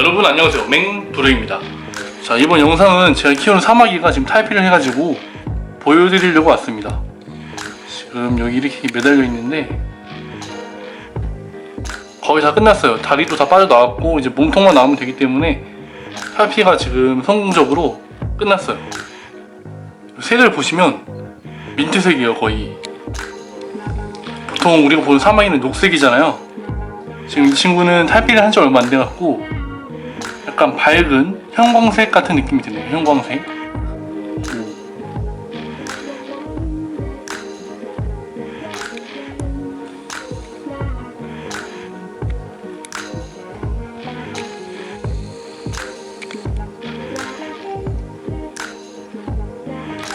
여러분 안녕하세요. 맹브루입니다. 자 이번 영상은 제가 키우는 사마귀가 지금 탈피를 해가지고 보여드리려고 왔습니다. 지금 여기 이렇게 매달려 있는데 거의 다 끝났어요. 다리도 다 빠져나왔고 이제 몸통만 나오면 되기 때문에 탈피가 지금 성공적으로 끝났어요. 색을 보시면 민트색이에요 거의. 보통 우리가 보는 사마귀는 녹색이잖아요. 지금 이 친구는 탈피를 한 지 얼마 안 돼갖고 약간 밝은 형광색 같은 느낌이 드네요. 형광색.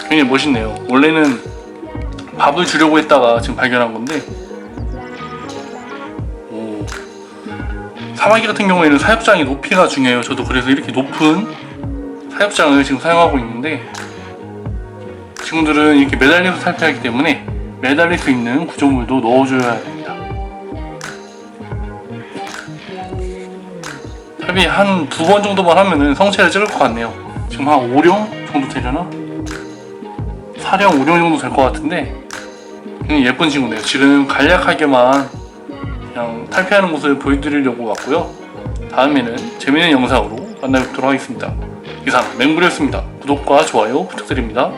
굉장히 멋있네요. 원래는 밥을 주려고 했다가 지금 발견한 건데 사마귀 같은 경우에는 사육장의 높이가 중요해요. 저도 그래서 이렇게 높은 사육장을 지금 사용하고 있는데 친구들은 이렇게 매달려서 탈피하기 때문에 매달릴 수 있는 구조물도 넣어줘야 됩니다. 탈피 한두 번 정도만 하면은 성체를 찍을 것 같네요. 지금 한 5령 정도 되려나? 4령, 5령 정도 될 것 같은데 굉장히 예쁜 친구네요. 지금 간략하게만 그냥 탈피하는 모습을 보여드리려고 왔고요. 다음에는 재밌는 영상으로 만나 뵙도록 하겠습니다. 이상 맹구였습니다. 구독과 좋아요 부탁드립니다.